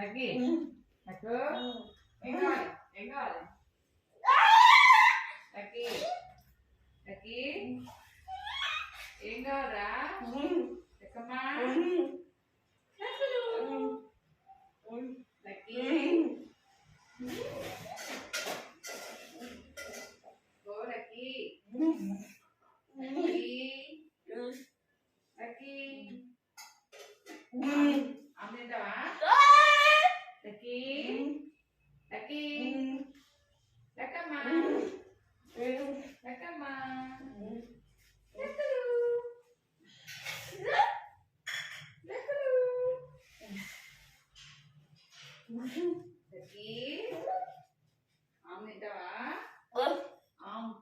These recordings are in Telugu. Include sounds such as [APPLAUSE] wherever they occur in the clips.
లక్కీ. లక్కు. ఏం కావాలి? ఏం కావాలి? లక్కీ. లక్కీ. ఏం కావాలా ఎక్కమ్మా Lucky. Go Lucky Lucky Lucky అమ్మింటావా Lucky Lucky లక్కమ్మా లక్కమ్మా లక్కలు లక్కలు లక్కీ ఆమ్ తింటావా ఆమ్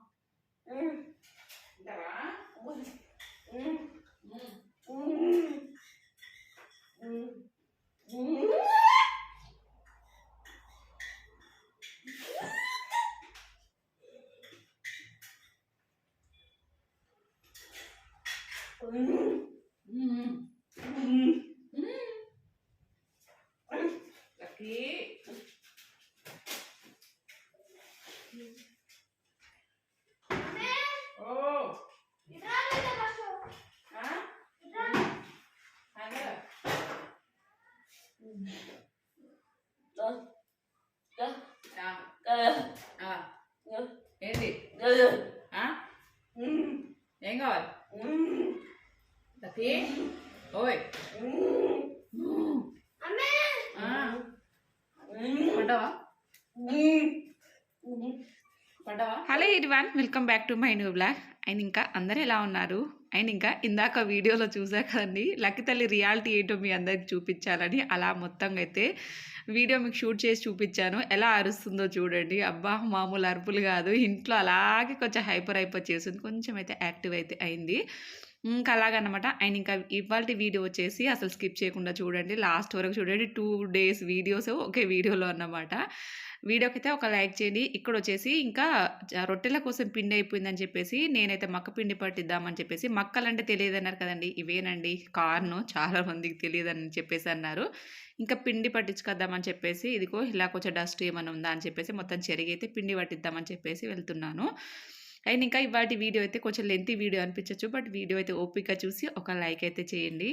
తింటావా మ్మ్. మ్మ్. మ్మ్. లక్కీ ఓ ఆ? హలో ఆ, ఆ. ఏంది ఆ? ఏం కావాలి లక్కీ ఓయ్ ఆ. పడ్డావా? Hello ఇరివాన్ welcome back to my new blog. And ఇంకా అందరు ఎలా ఉన్నారు? అండ్ ఇంకా ఇందాక వీడియోలో చూసా కదండి లక్కీ తల్లి రియాలిటీ ఏంటో మీ అందరికి చూపించాలని అలా మొత్తంగా అయితే వీడియో మీకు షూట్ చేసి చూపించాను. ఎలా అరుస్తుందో చూడండి. అబ్బా మామూలు అరుపులు కాదు. ఇంట్లో అలాగే కొంచెం హైపర్ హైపర్ చేస్తుంది కొంచెం అయితే యాక్టివ్ అయితే అయింది. ఇంకా అలాగనమాట అండ్ ఇంకా ఇవాళ వీడియో వచ్చేసి అసలు స్కిప్ చేయకుండా చూడండి. లాస్ట్ వరకు చూడండి. టూ డేస్ వీడియోస్ ఒకే వీడియోలో అన్నమాట. వీడియోకి అయితే ఒక లైక్ చేయండి. ఇక్కడ వచ్చేసి ఇంకా రొట్టెల కోసం పిండి అయిపోయిందని చెప్పేసి నేనైతే మక్క పిండి పట్టిద్దామని చెప్పేసి మక్కలంటే తెలియదు అన్నారు కదండి. ఇవేనండి? కార్ను చాలా మందికి తెలియదని చెప్పేసి అన్నారు. ఇంకా పిండి పట్టించుకొద్దామని చెప్పేసి ఇదిగో ఇలా కొంచెం డస్ట్ ఏమైనా ఉందా అని చెప్పేసి మొత్తం చెరిగి అయితే పిండి పట్టిద్దామని చెప్పేసి వెళ్తున్నాను. అండ్ ఇంకా ఇవాటి వీడియో అయితే కొంచెం లెంతీ వీడియో అనిపించవచ్చు బట్ వీడియో అయితే ఓపిక చూసి ఒక లైక్ అయితే చేయండి.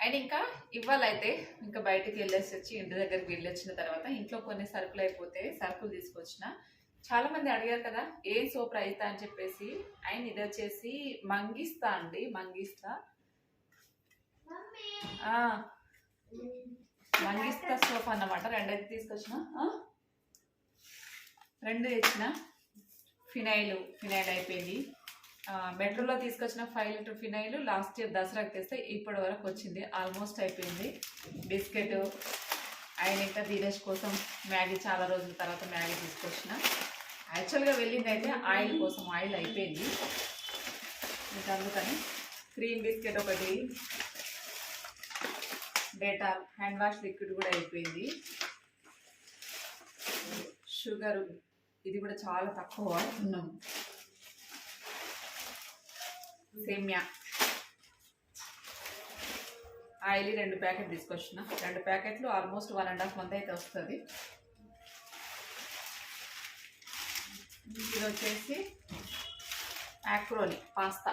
అండ్ ఇంకా ఇవాళ అయితే ఇంకా బయటికి వెళ్ళేసి వచ్చి ఇంటి దగ్గరికి వెళ్ళొచ్చిన తర్వాత ఇంట్లో కొన్ని సరుకులు అయిపోతే సరుకులు తీసుకొచ్చిన. చాలా మంది అడిగారు కదా ఏ సోప్ రైతా? అని చెప్పేసి. అండ్ ఇది వచ్చేసి మంగిస్తా అండి మంగిస్తా. మంగిస్తా సోప్ అన్నమాట. రెండైతే తీసుకొచ్చిన. రెండు తెచ్చిన. ఫినైల్ ఫినైల్ అయిపోయింది. మెట్రోలో తీసుకొచ్చిన five litre phenyl last year దసరాకి తెస్తే ఇప్పటి వరకు వచ్చింది. ఆల్మోస్ట్ అయిపోయింది. బిస్కెట్ ఆయన ఇంకా ధీరజ్ కోసం మ్యాగీ చాలా రోజుల తర్వాత మ్యాగీ తీసుకొచ్చిన. యాక్చువల్గా వెళ్ళింది అయితే ఆయిల్ కోసం ఆయిల్ అయిపోయింది. ఇంకా అందుకని క్రీమ్ బిస్కెట్ ఒకటి డేటాల్ హ్యాండ్ వాష్ లిక్విడ్ కూడా అయిపోయింది. షుగర్ ఇది కూడా చాలా తక్కువ వాడుతున్నాం సేమ్యా. ఆయిల్ రెండు ప్యాకెట్ తీసుకొచ్చిన. రెండు ప్యాకెట్లు almost one and half month అయితే వస్తుంది. ఇది వచ్చేసి యాక్రోని పాస్తా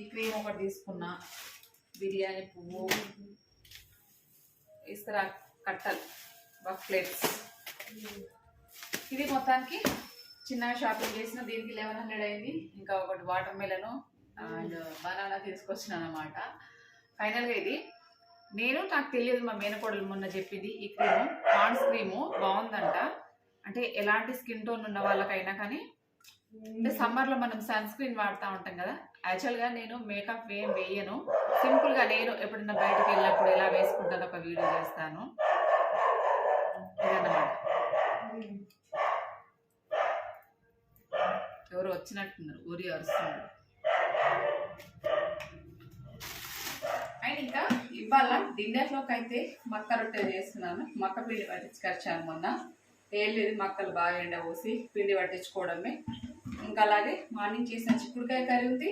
ఈ క్రీమ్ ఒకటి తీసుకున్నా. బిర్యానీ పువ్వు ఇస్తరా కట్టలు. ప్లేట్స్ ఇది మొత్తానికి చిన్న షాపింగ్ చేసిన దీనికి లెవెన్ హండ్రెడ్ అయింది. ఇంకా ఒకటి వాటర్ మెలను అండ్ బనానా తీసుకొచ్చిన అనమాట ఫైనల్గా ఇది. నేను నాకు తెలియదు మా మేనకోడలు మొన్న చెప్పింది ఈ క్రీము పాండ్స్ క్రీము బాగుందంట. అంటే ఎలాంటి స్కిన్ టోన్ ఉన్న వాళ్ళకైనా కానీ అంటే సమ్మర్లో మనం సన్ స్క్రీన్ వాడుతూ ఉంటాం కదా. యాక్చువల్గా నేను మేకప్ ఏం వేయను సింపుల్గా నేను ఎప్పుడైనా బయటకు వెళ్ళినప్పుడు ఎలా వేసుకుంటాను ఒక వీడియో చేస్తాను. ఎవరు వచ్చినట్టున్నారు ఊరి అరుస్తున్నారు. అండ్ ఇంకా ఇవాళ డిన్నర్లోకి అయితే మక్క రొట్టె చేస్తున్నాను. మక్క పిండి పట్టించుకొచ్చాను మొన్న. ఏం లేదు మక్కలు బాగా ఎండ పోసి పిండి పట్టించుకోవడమే. ఇంకా అలాగే మార్నింగ్ చేసిన చిక్కుడుకాయ కర్రీ ఉంది.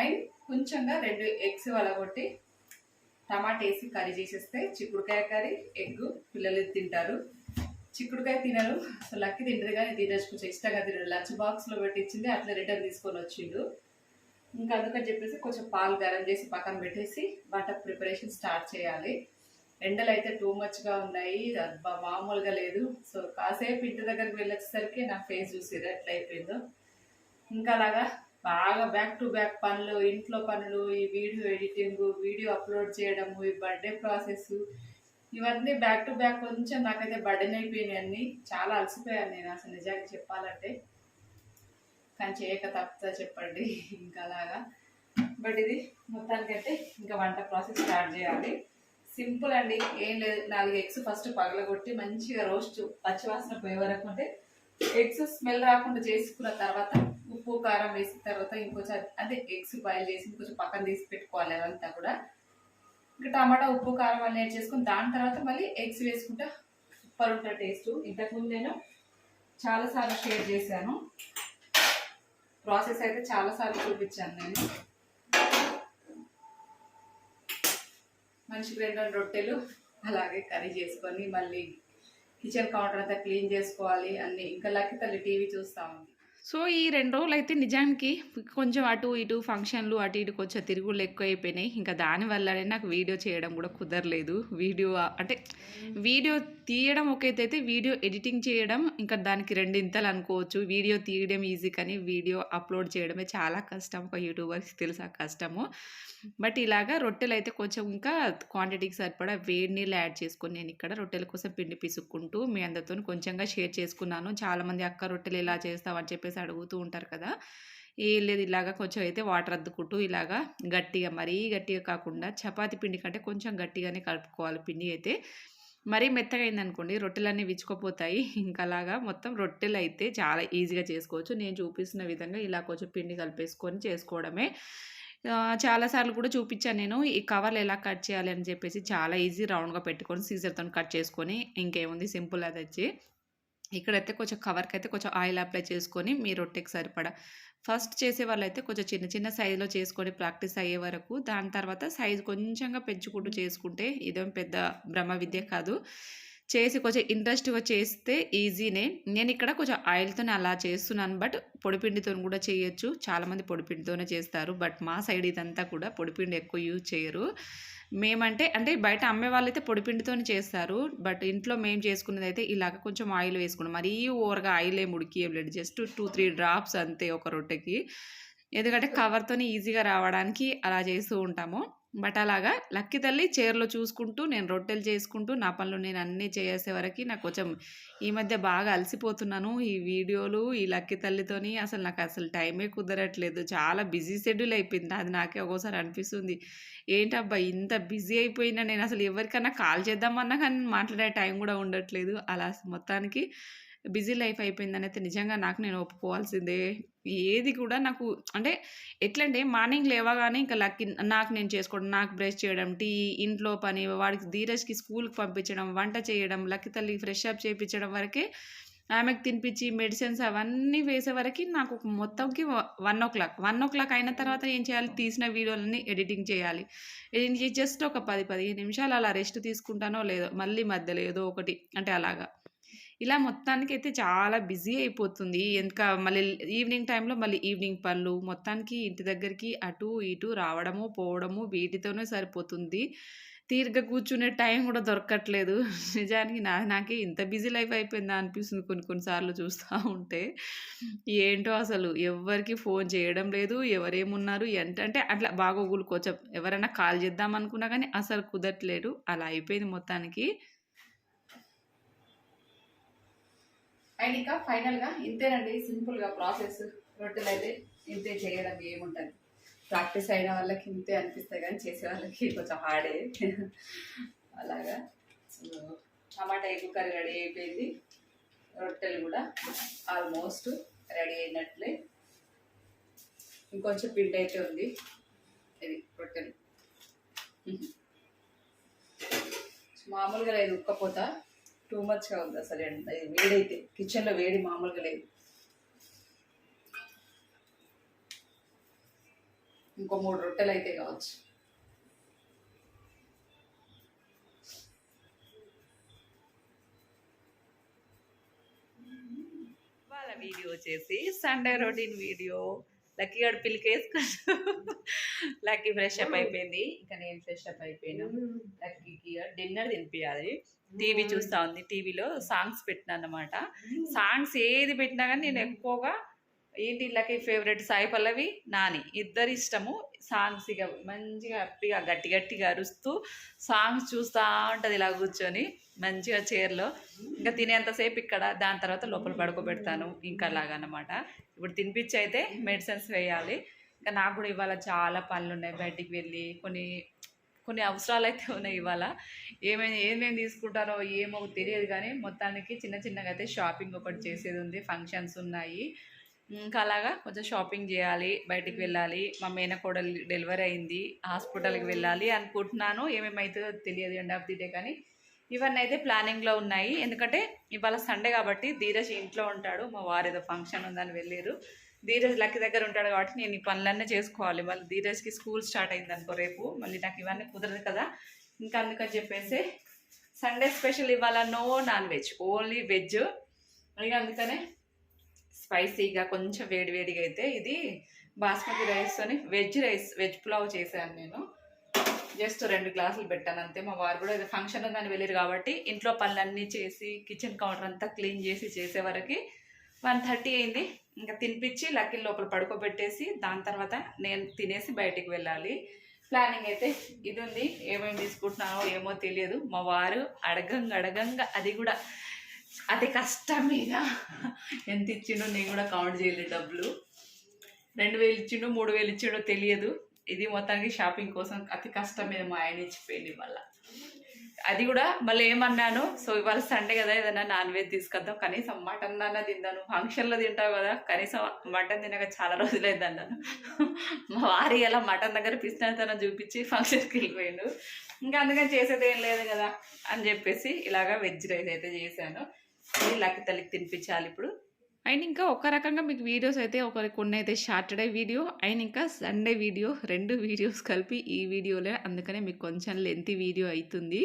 అండ్ కొంచెంగా రెండు ఎగ్స్ వలగొట్టి టమాటా వేసి కర్రీ చేసేస్తే చిక్కుడుకాయ కర్రీ ఎగ్ పిల్లలు తింటారు. చిక్కుడుకాయ తినరు. సో లక్కి తింటది కానీ తినచ్చు. కొంచెం ఇష్టంగా తినడు లంచ్ బాక్స్లో పెట్టించింది అట్లా రిటర్న్ తీసుకొని వచ్చిండు. ఇంకా అందుకని చెప్పేసి కొంచెం పాలు గరం చేసి పక్కన పెట్టేసి వంట ప్రిపరేషన్ స్టార్ట్ చేయాలి. ఎండలు అయితే టూ మచ్గా ఉన్నాయి. మామూలుగా లేదు. సో కాసేపు ఇంటి దగ్గరికి వెళ్ళొచ్చేసరికి నా ఫేస్ చూసిరు ఎట్లా అయిపోయిందో. ఇంకా అలాగా బాగా బ్యాక్ టు బ్యాక్ పనులు ఇంట్లో పనులు ఈ వీడియో ఎడిటింగ్ వీడియో అప్లోడ్ చేయడము ఈ బర్త్డే ప్రాసెస్ ఇవన్నీ బ్యాక్ టు బ్యాక్ కొంచెం నాకైతే బర్డెన్ అయిపోయినాయి అన్ని. చాలా అలసిపోయాను నేను అసలు నిజానికి చెప్పాలంటే. కానీ చేయక తప్పుతా చెప్పండి ఇంకా అలాగా. బట్ ఇది మొత్తానికైతే ఇంకా వంట ప్రాసెస్ స్టార్ట్ చేయాలి. సింపుల్ అండి ఏం లేదు. నాలుగు ఎగ్స్ ఫస్ట్ పగలగొట్టి మంచిగా రోస్ట్ పచ్చివాసన పోయే వరకు అంటే ఎగ్స్ స్మెల్ రాకుండా చేసుకున్న తర్వాత ఉప్పు కారం వేసిన తర్వాత ఇంకొంచెం అదే ఎగ్స్ బాయిల్ చేసి ఇంకొంచెం పక్కన తీసి పెట్టుకోవాలి అదంతా కూడా. ఇంకా టమాటా ఉప్పు కారం అన్నీ యాడ్ చేసుకుని దాని తర్వాత మళ్ళీ ఎగ్స్ వేసుకుంటా సూపర్ ఉంటుంది టేస్ట్. ఇంతకుముందు నేను చాలాసార్లు షేర్ చేశాను. ప్రాసెస్ అయితే చాలాసార్లు చూపించాను నేను. మనిషికి రెండు రెండు రొట్టెలు అలాగే కర్రీ చేసుకొని మళ్ళీ కిచెన్ కౌంటర్ అంతా క్లీన్ చేసుకోవాలి అన్ని. ఇంకా లక్కి తల్లి టీవీ చూస్తా ఉంది. సో ఈ రెండు రోజులు అయితే నిజానికి కొంచెం అటు ఇటు ఫంక్షన్లు అటు ఇటు కొంచెం తిరుగులు ఎక్కువ అయిపోయినాయి ఇంకా దానివల్లనే నాకు వీడియో చేయడం కూడా కుదరలేదు. వీడియో అంటే వీడియో తీయడం ఒకైతే అయితే వీడియో ఎడిటింగ్ చేయడం ఇంకా దానికి రెండింతలు అనుకోవచ్చు. వీడియో తీయడం ఈజీ కానీ వీడియో అప్లోడ్ చేయడమే చాలా కష్టం. ఒక యూట్యూబర్కి తెలుసా కష్టము. బట్ ఇలాగా రొట్టెలు అయితే కొంచెం ఇంకా క్వాంటిటీకి సరిపడా వేడి నీళ్ళు యాడ్ చేసుకొని నేను ఇక్కడ రొట్టెల కోసం పిండి పిసుక్కుంటూ మీ అందరితో కొంచెంగా షేర్ చేసుకున్నాను. చాలామంది అక్క రొట్టెలు ఎలా చేస్తావని చెప్పేసి అడుగుతూ ఉంటారు కదా! ఏం లేదు ఇలాగా కొంచెం అయితే వాటర్ అద్దుకుంటూ ఇలాగా గట్టిగా మరీ గట్టిగా కాకుండా చపాతి పిండి కంటే కొంచెం గట్టిగానే కలుపుకోవాలి పిండి అయితే. మరీ మెత్తగా అయిందనుకోండి రొట్టెలన్నీ విచ్చుకోపోతాయి. ఇంకా అలాగా మొత్తం రొట్టెలు అయితే చాలా ఈజీగా చేసుకోవచ్చు. నేను చూపిస్తున్న విధంగా ఇలా కొంచెం పిండి కలిపేసుకొని చేసుకోవడమే. చాలాసార్లు కూడా చూపించాను నేను. ఈ కవర్లు ఎలా కట్ చేయాలి అని చెప్పేసి చాలా ఈజీ రౌండ్గా పెట్టుకొని సీజర్తో కట్ చేసుకొని ఇంకేముంది సింపుల్ అది వచ్చి ఇక్కడైతే కొంచెం కవర్కి అయితే కొంచెం ఆయిల్ అప్లై చేసుకొని మీ రొట్టెకి సరిపడా. ఫస్ట్ చేసే వాళ్ళైతే కొంచెం చిన్న చిన్న సైజులో చేసుకొని ప్రాక్టీస్ అయ్యే వరకు దాని తర్వాత సైజు కొంచెంగా పెంచుకుంటూ చేసుకుంటే ఇదేం పెద్ద బ్రహ్మ విద్య కాదు. చేసి కొంచెం ఇంట్రెస్ట్గా చేస్తే ఈజీనే. నేను ఇక్కడ కొంచెం ఆయిల్తోనే అలా చేస్తున్నాను బట్ పొడిపిండితో కూడా చేయొచ్చు. చాలామంది పొడిపిండితోనే చేస్తారు బట్ మా సైడ్ ఇదంతా కూడా పొడిపిండి ఎక్కువ యూజ్ చేయరు. మేమంటే అంటే బయట అమ్మే వాళ్ళైతే పొడిపిండితోనే చేస్తారు. బట్ ఇంట్లో మేము చేసుకున్నది అయితే ఇలాగ కొంచెం ఆయిల్ వేసుకున్నాం. మరీ ఓవర్గా ఆయిల్ ఏం ఉడికి ఏం లేదు జస్ట్ టూ త్రీ డ్రాప్స్ అంతే ఒక రొట్టెకి. ఎందుకంటే కవర్తోనే ఈజీగా రావడానికి అలా చేస్తూ ఉంటాము. బట్ అలాగా లక్కీ తల్లి చీరలో చూసుకుంటూ నేను రొట్టెలు చేసుకుంటూ నా పనులు నేను అన్నీ చేసే వరకు నాకు కొంచెం ఈ మధ్య బాగా అలసిపోతున్నాను. ఈ వీడియోలు ఈ లక్కీ తల్లితోని అసలు నాకు అసలు టైమే కుదరట్లేదు. చాలా బిజీ షెడ్యూల్ అయిపోయింది. అది నాకే ఒక్కోసారి అనిపిస్తుంది. ఏంటబ్బా ఇంత బిజీ అయిపోయినా నేను అసలు ఎవరికన్నా కాల్ చేద్దామన్నా కానీ మాట్లాడే టైం కూడా ఉండట్లేదు. అలా మొత్తానికి బిజీ లైఫ్ అయిపోయిందని అయితే నిజంగా నాకు నేను ఒప్పుకోవాల్సిందే. ఏది కూడా నాకు అంటే ఎట్లంటే మార్నింగ్ లేవగానే ఇంకా లక్కి నాకు నేను చేసుకోవడం నాకు బ్రష్ చేయడం టీ ఇంట్లో పని వాడికి ధీరజ్కి స్కూల్కి పంపించడం వంట చేయడం లక్కి తల్లి ఫ్రెష్ అప్ చేయించడం వరకే ఆమెకు తినిపించి మెడిసిన్స్ అవన్నీ వేసే వరకు నాకు ఒక మొత్తంకి one o'clock. One o'clock అయిన తర్వాత ఏం చేయాలి? తీసిన వీడియోలన్నీ ఎడిటింగ్ చేయాలి. ఎడిటింగ్ చేసి జస్ట్ ఒక పది పదిహేను నిమిషాలు అలా రెస్ట్ తీసుకుంటానో లేదో మళ్ళీ మధ్యలో ఏదో ఒకటి అంటే అలాగా. ఇలా మొత్తానికి అయితే చాలా బిజీ అయిపోతుంది. ఇంకా మళ్ళీ ఈవినింగ్ టైంలో మళ్ళీ ఈవినింగ్ పనులు మొత్తానికి ఇంటి దగ్గరికి అటు ఇటు రావడము పోవడము వీటితోనే సరిపోతుంది. తీరిగ్గా కూర్చునే టైం కూడా దొరకట్లేదు. నిజానికి నా నాకే ఇంత బిజీ లైఫ్ అయిపోయిందా అనిపిస్తుంది కొన్ని కొన్నిసార్లు చూస్తూ ఉంటే. ఏంటో అసలు ఎవరికి ఫోన్ చేయడం లేదు ఎవరేమున్నారు ఏంటంటే అట్లా బాగోగులు కొంచెం ఎవరైనా కాల్ చేద్దాం అనుకున్నా కానీ అసలు కుదరట్లేదు. అలా అయిపోయింది మొత్తానికి. అండ్ ఇంకా ఫైనల్గా ఇంతేనండి సింపుల్గా ప్రాసెస్. రొట్టెలు అయితే ఇంతే చేయడం ఏముంటుంది. ప్రాక్టీస్ అయిన వాళ్ళకి ఇంతే అనిపిస్తాయి కానీ చేసే వాళ్ళకి కొంచెం హార్డే. అలాగా. టమాటా ఎగ్ కర్రీ రెడీ అయిపోయింది. రొట్టెలు కూడా ఆల్మోస్ట్ రెడీ అయినట్లే. ఇంకొంచెం పిండి అయితే ఉంది. ఇది రొట్టెలు. మామూలుగా లేదు ఉక్కపోతా. టూ మచ్గా ఉంది అసలు ఎండ. ఇది వేడైతే కిచెన్లో వేడి మామూలుగా లేదు. ఇంకో మూడు రొట్టెలు అయితే కావచ్చు. వీడియో వచ్చేసి సండే రొటీన్ వీడియో. లక్కీ గడు పిలికేసుకున్నాడు లక్కీ ఫ్రెష్ అప్ అయిపోయింది. ఇంకా నేను ఫ్రెష్ అప్ అయిపోయాను. లక్కీకి డిన్నర్ తినిపించాలి టీవీ చూస్తా ఉంది. టీవీలో సాంగ్స్ పెట్టినా అన్నమాట. సాంగ్స్ ఏది పెట్టినా కానీ నేను ఎక్కువగా ఏంటి ఇళ్ళకి ఫేవరెట్ సాయి పల్లవి? నాని. ఇద్దరు ఇష్టము. సాంగ్స్ ఇక మంచిగా హ్యాపీగా గట్టి గట్టిగా అరుస్తూ సాంగ్స్ చూస్తూ ఉంటుంది ఇలా కూర్చొని మంచిగా చైర్లో ఇంకా తినేంతసేపు ఇక్కడ దాని తర్వాత లోపల పడుకోబెడతాను. ఇంకా అలాగనమాట ఇప్పుడు తినిపించి అయితే మెడిసిన్స్ వేయాలి. ఇంకా నాకు కూడా ఇవాళ చాలా పనులు ఉన్నాయి బయటికి వెళ్ళి. కొన్ని కొన్ని అవసరాలు అయితే ఉన్నాయి ఇవాళ. ఏమేమి ఏమేమి తీసుకుంటారో ఏమో తెలియదు కానీ మొత్తానికి చిన్న చిన్నగా అయితే షాపింగ్ ఒకటి చేసేది ఉంది. ఫంక్షన్స్ ఉన్నాయి. ఇంకా అలాగా కొంచెం షాపింగ్ చేయాలి బయటికి వెళ్ళాలి. మా మేనకోడలు డెలివరీ అయింది హాస్పిటల్కి వెళ్ళాలి అనుకుంటున్నాను. ఏమేమవుతుందో తెలియదు ఎండ్ ఆఫ్ ది డే కానీ. ఇవన్నీ అయితే ప్లానింగ్లో ఉన్నాయి. ఎందుకంటే ఇవాళ సండే కాబట్టి ధీరజ్ ఇంట్లో ఉంటాడు. మా వారు ఏదో ఫంక్షన్ ఉందని వెళ్ళారు. ధీరజ్ లక్కి దగ్గర ఉంటాడు కాబట్టి నేను ఈ పనులన్నీ చేసుకోవాలి. మళ్ళీ ధీరజ్కి స్కూల్ స్టార్ట్ అయింది అనుకో రేపు. మళ్ళీ నాకు ఇవన్నీ కుదరదు కదా. ఇంకా అందుకని చెప్పేసి సండే స్పెషల్ ఇవాళ no non veg only veg ఇక అందుకనే స్పైసీగా కొంచెం వేడి వేడిగా అయితే ఇది బాస్మతి రైస్తోని వెజ్ రైస్ వెజ్ పులావ్ చేశాను నేను. జస్ట్ రెండు గ్లాసులు పెట్టాను అంతే. మా వారు కూడా ఏదో ఫంక్షన్ ఉందని వెళ్ళారు కాబట్టి ఇంట్లో పనులన్నీ చేసి కిచెన్ కౌంటర్ అంతా క్లీన్ చేసి చేసే వరకు వన్ థర్టీ అయింది. ఇంకా తినిపించి లక్కీ లోపల పడుకోబెట్టేసి దాని తర్వాత నేను తినేసి బయటికి వెళ్ళాలి. ప్లానింగ్ అయితే ఇది ఉంది. ఏమేమి తీసుకుంటున్నానో ఏమో తెలియదు. మా వారు అడగంగా అడగంగా అది కూడా అతి కష్టం మీద ఎంత ఇచ్చిండో నేను కూడా కౌంట్ చేయలేదు డబ్బులు. రెండు వేలు ఇచ్చిండో మూడు వేలు ఇచ్చిండో తెలియదు. ఇది మొత్తానికి షాపింగ్ కోసం అతి కష్టం మీద మా ఆయన ఇచ్చిపోయింది మళ్ళీ అది కూడా మళ్ళీ ఏమన్నాను సో ఇవాళ సండే కదా ఏదైనా నాన్ వెజ్ తీసుకొద్దాం. కనీసం మటన్ అన్న తిందాను. ఫంక్షన్లో తింటావు కదా కనీసం మటన్ తినక చాలా రోజులైంది అన్నాను. మా వారి అలా మటన్ దగ్గర పిస్తాను చూపించి ఫంక్షన్కి వెళ్ళిపోయాడు. ఇంకా అందుకని చేసేది ఏం లేదు కదా అని చెప్పేసి ఇలాగా వెజ్ రైస్ అయితే చేశాను. లక్కి తల్లికి తినిపించాలి ఇప్పుడు. అండ్ ఇంకా ఒక రకంగా మీకు వీడియోస్ అయితే ఒక కొన్ని అయితే సాటర్డే వీడియో అండ్ ఇంకా సండే వీడియో రెండు వీడియోస్ కలిపి ఈ వీడియోలే అందుకనే మీకు కొంచెం లెంతీ వీడియో అవుతుంది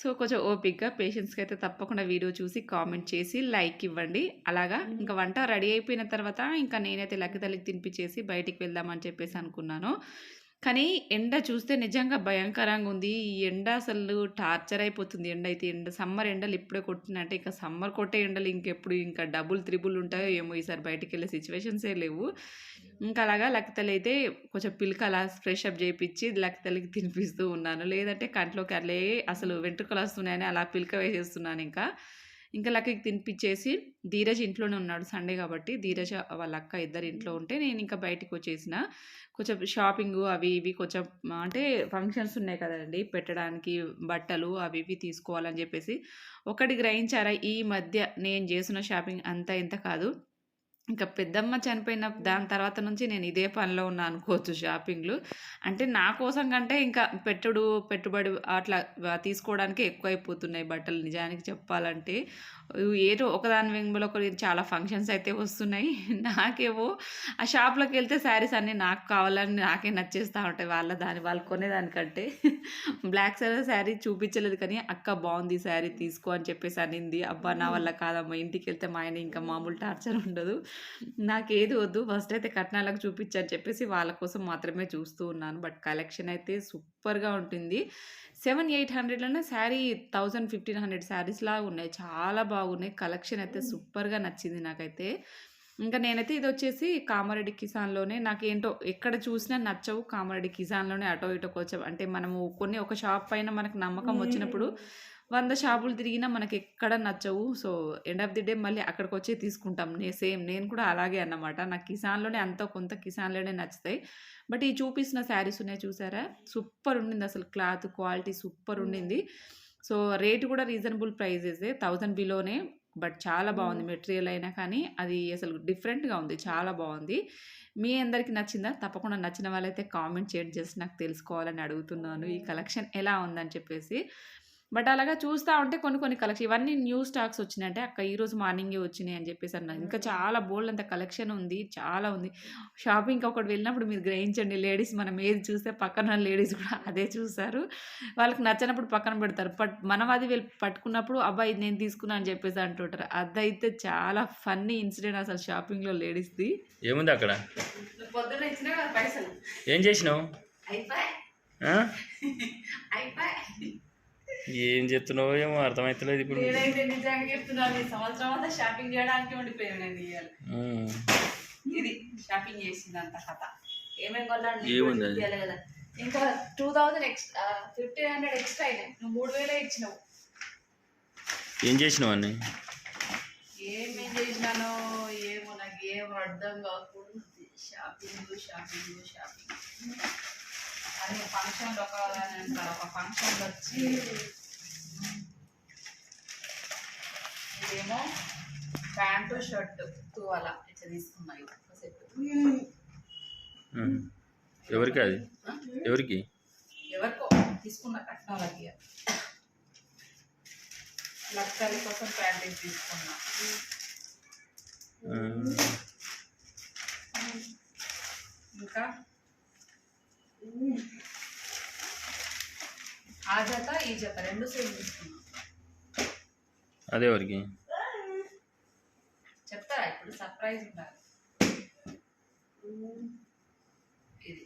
సో కొంచెం ఓపిక్గా పేషెంట్స్కి అయితే తప్పకుండా వీడియో చూసి కామెంట్ చేసి లైక్ ఇవ్వండి. అలాగా ఇంకా వంట రెడీ అయిపోయిన తర్వాత ఇంకా నేనైతే లక్కి తల్లికి తినిపించేసి బయటికి వెళ్దామని చెప్పేసి అనుకున్నాను. కానీ ఎండ చూస్తే నిజంగా భయంకరంగా ఉంది ఈ ఎండ అసలు టార్చర్ అయిపోతుంది. ఎండ అయితే ఎండ సమ్మర్ ఎండలు ఇప్పుడే కొట్టినట్టే. ఇంకా సమ్మర్ కొట్టే ఎండలు ఇంకెప్పుడు ఇంకా డబుల్ త్రిబుల్ ఉంటాయో ఏమో ఈసారి బయటికి వెళ్ళే సిచ్యువేషన్సే లేవు. ఇంకా అలాగా లక్తలు అయితే కొంచెం పిల్లక అలా ఫ్రెష్ అప్ చేయించి లక్తలకి తినిపిస్తూ ఉన్నాను. లేదంటే కంట్లోకి అట్లే అసలు వెంట్రుకలు వస్తున్నాయని అలా పిలక వేసేస్తున్నాను ఇంకా ఇంకా లక్కకి తినిపించేసి ధీరజ్ ఇంట్లోనే ఉన్నాడు సండే కాబట్టి. ధీరజ్ వాళ్ళ అక్క ఇద్దరు ఇంట్లో ఉంటే నేను ఇంకా బయటికి వచ్చేసిన. కొంచెం షాపింగ్ అవి ఇవి కొంచెం అంటే ఫంక్షన్స్ ఉన్నాయి కదండి. పెట్టడానికి బట్టలు అవి ఇవి తీసుకోవాలని చెప్పేసి. ఒకటి గ్రహించారా? ఈ మధ్య నేను చేసిన షాపింగ్ అంతా ఇంత కాదు. ఇంకా పెద్దమ్మ చనిపోయిన దాని తర్వాత నుంచి నేను ఇదే పనిలో ఉన్నా అనుకోవచ్చు షాపింగ్లు. అంటే నా కోసం కంటే ఇంకా పెట్టుడు పెట్టుబడి అట్లా తీసుకోవడానికి ఎక్కువ అయిపోతున్నాయి బట్టలు నిజానికి చెప్పాలంటే. ఏదో ఒకదాని వెంబలో ఒకటి చాలా ఫంక్షన్స్ అయితే వస్తున్నాయి. [LAUGHS] నాకేమో ఆ షాప్లోకి వెళ్తే శారీస్ అన్నీ నాకు కావాలని నాకే నచ్చేస్తూ ఉంటాయి. వాళ్ళ దాని వాళ్ళు కొనేదానికంటే [LAUGHS] బ్లాక్ కలర్ శారీ చూపించలేదు కానీ అక్క బాగుంది శారీ తీసుకో అని చెప్పేసి అనింది. అబ్బా నా వల్ల కాదమ్మా ఇంటికి వెళ్తే మా ఆయన ఇంకా మామూలు టార్చర్ ఉండదు. నాకు ఏది వద్దు ఫస్ట్ అయితే కట్నాలకు చూపించని చెప్పేసి వాళ్ళ కోసం మాత్రమే చూస్తూ ఉన్నాను. బట్ కలెక్షన్ అయితే సూపర్గా ఉంటుంది. సెవెన్ ఎయిట్ హండ్రెడ్లోనే శారీ థౌజండ్ ఫిఫ్టీన్ హండ్రెడ్ శారీస్లా ఉన్నాయి. చాలా బాగున్నాయి. కలెక్షన్ అయితే సూపర్గా నచ్చింది నాకైతే. ఇంకా నేనైతే ఇది వచ్చేసి కామారెడ్డి కిసాన్లోనే నాకు ఏంటో ఎక్కడ చూసినా నచ్చవు. కామారెడ్డి కిసాన్లోనే అటో ఇటో కొంచెం అంటే మనము కొన్ని ఒక షాప్ పైన మనకు నమ్మకం వచ్చినప్పుడు వంద షాపులు తిరిగినా మనకి ఎక్కడ నచ్చవు. So end of the day మళ్ళీ అక్కడికి వచ్చి తీసుకుంటాం. నే సేమ్ నేను కూడా అలాగే అన్నమాట. నాకు కిసాన్లోనే అంత కొంత కిసాన్లోనే నచ్చుతాయి. బట్ ఈ చూపిస్తున్న శారీస్ ఉన్నాయి చూసారా? సూపర్ ఉండింది అసలు క్లాత్ క్వాలిటీ సూపర్ ఉండింది. సో రేటు కూడా రీజనబుల్ ప్రైజెస్ థౌజండ్ బిలోనే బట్ చాలా బాగుంది మెటీరియల్ అయినా కానీ అది అసలు డిఫరెంట్గా ఉంది. చాలా బాగుంది. మీ అందరికి నచ్చిందా? తప్పకుండా నచ్చిన వాళ్ళైతే కామెంట్ చేయండి. జస్ట్ నాకు తెలుసుకోవాలని అడుగుతున్నాను. ఈ కలెక్షన్ ఎలా ఉందని చెప్పేసి. బట్ అలాగా చూస్తా ఉంటే కొన్ని కొన్ని కలెక్షన్ ఇవన్నీ న్యూ స్టాక్స్ వచ్చినాయంటే అక్క ఈరోజు మార్నింగే వచ్చినాయి అని చెప్పేసి అన్నారు. ఇంకా చాలా బోల్డ్ అంత కలెక్షన్ ఉంది చాలా ఉంది. షాపింగ్కి ఒకటి వెళ్ళినప్పుడు మీరు గ్రహించండి లేడీస్ మనం ఏది చూస్తే పక్కన లేడీస్ కూడా అదే చూస్తారు వాళ్ళకి నచ్చినప్పుడు పక్కన పెడతారు. బట్ మనం అది వీళ్ళు పట్టుకున్నప్పుడు అబ్బాయి ఇది నేను తీసుకున్నా అని చెప్పేసి అంటుంటారు. అదైతే చాలా ఫన్నీ ఇన్సిడెంట్ అసలు షాపింగ్లో లేడీస్ది. ఏముంది అక్కడ? ఏం చేసినావు? అయిపోయి ఆ? అయిపోయి ఏం చెప్తున్నావో ఏమో అర్థమవుతలేదు ఇప్పుడు నేనైతే నిజంగా చెప్తున్నాను ఈ సంవత్సరం అంతా షాపింగ్ చేయడానికి. ఇది షాపింగ్ చేసిందంత కథ. ఏమేమి కదా. ఇంకా two thousand extra fifteen hundred extra అయినాయి. నువ్వు మూడు వేలే ఇచ్చినావు. ఏం చేసినావు అన్ని? ఏమేం చేసినానో ఏమో నాకు ఏం అర్థం కాకుండా షాపింగ్ షాపింగ్ షాపింగ్ అని ఫంక్షన్ ఒక ఒక ఫంక్షన్ వచ్చి ఇదేమో ప్యాంటు షర్ట్ తువాల ఇట్లా తీసుకున్నాయి ఒక సెట్ ఉమ్. ఎవరికి అది? ఎవరికి? ఎవరికో తీసుకున్న కట్నాలకి లక్షల కోసం ప్యాంట్ తీసుకున్నా. ఇంకా ఆ జత ఈ జత రెండు సేమ్ తీసుకున్నా. అదే ఎవరికి చెప్తారా? ఇప్పుడు సర్ప్రైజ్ ఉండాలి. ఇది.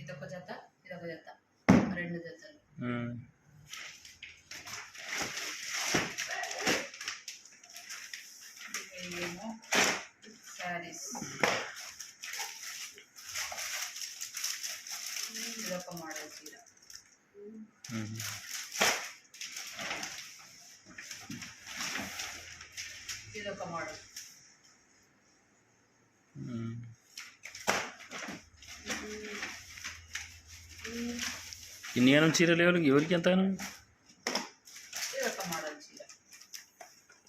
ఇదొక జత ఇదొక జత. రెండు జతలు ఉమ్. ఇవేమో శారీస్ ఇదొక మోడల్ చీర ఉమ్. ఇదొక మోడల్. ఇన్ని గానం చీరలు ఎవరికి ఎవరికి చీర.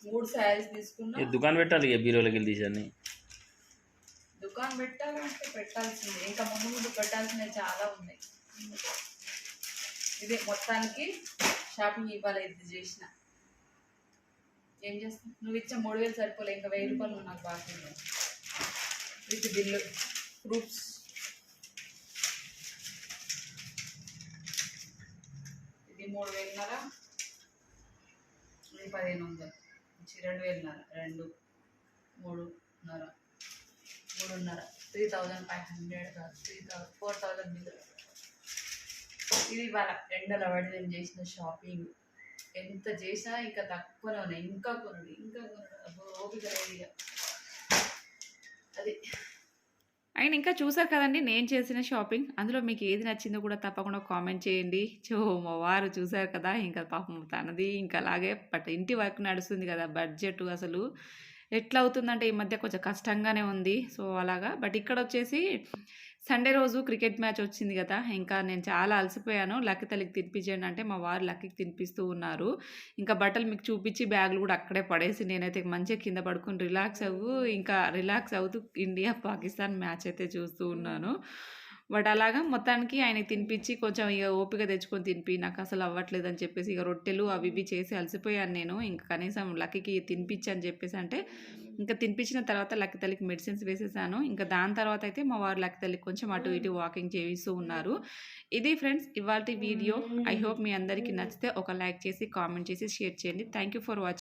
మూడు శారీస్ తీసుకున్నా. ఈ దుకాణం పెట్టాలి ఇక బీరోలోకి వెళ్ళి తీసాన్ని దుకాణం పెట్టాలంటే పెట్టాల్సిందే. ఇంకా ముందు ముందు పెట్టాల్సినవి చాలా ఉన్నాయి. ఇదే మొత్తానికి షాపింగ్ ఇవ్వాలి ఇది చేసిన. ఏం చేస్తావు? నువ్వు ఇచ్చే మూడు వేలు సరిపోలే ఇంకా వెయ్యి రూపాయలు నాకు బాకీ విత్ బిల్లు ప్రూఫ్స్. ఇది మూడు వేలున్నర ఇది పదిహేను వందలు. ఇచ్చి రెండు వేలున్నర రెండు మూడున్నర మూడున్నర. త్రీ థౌజండ్ ఫైవ్ హండ్రెడ్ కాదు three thousand four thousand bill. ఇది వాళ్ళ ఎండల పడి నేను చేసిన షాపింగ్ ఎంత చేసినా ఇంకా తక్కువనే ఉన్నాయి ఇంకా కొనుడు ఇంకా కొనుడు ఓపిక లేదు అది. అండ్ ఇంకా చూసారు కదండి నేను చేసిన షాపింగ్ అందులో మీకు ఏది నచ్చిందో కూడా తప్పకుండా కామెంట్ చేయండి. చో మా వారు చూసారు కదా ఇంకా పాపం తనది ఇంకా అలాగే బట్ ఇంటి వర్క్ నడుస్తుంది కదా బడ్జెట్ అసలు. ఎట్లా అవుతుందంటే ఈ మధ్య కొంచెం కష్టంగానే ఉంది. సో అలాగా. బట్ ఇక్కడ వచ్చేసి సండే రోజు క్రికెట్ మ్యాచ్ వచ్చింది కదా. ఇంకా నేను చాలా అలసిపోయాను. లక్కి తల్లికి తినిపించండి అంటే మా వారు లక్కీకి తినిపిస్తూ ఉన్నారు. ఇంకా బట్టలు మీకు చూపించి బ్యాగులు కూడా అక్కడే పడేసి నేనైతే మంచిగా కింద పడుకుని రిలాక్స్ అవ్వు ఇంకా రిలాక్స్ అవుతూ ఇండియా పాకిస్తాన్ మ్యాచ్ అయితే చూస్తూ ఉన్నాను. బట్ అలాగా మొత్తానికి ఆయనకి తినిపించి కొంచెం ఇక ఓపిక తెచ్చుకొని తినిపి నాకు అసలు అవ్వట్లేదు అని చెప్పేసి ఇక రొట్టెలు అవి ఇవి చేసి అలసిపోయాను నేను. ఇంకా కనీసం లక్కీకి తినిపించి అని చెప్పేసి అంటే ఇంకా తినిపించిన తర్వాత లక్కీ తల్లికి మెడిసిన్స్ వేసేసాను. ఇంకా దాని తర్వాత అయితే మా వారు లక్కీ తల్లికి కొంచెం అటు ఇటు వాకింగ్ చేయిస్తూ ఉన్నారు. ఇది ఫ్రెండ్స్ ఇవాళ వీడియో. ఐ హోప్ మీ అందరికీ నచ్చితే ఒక లైక్ చేసి కామెంట్ చేసి షేర్ చేయండి. Thank you for watching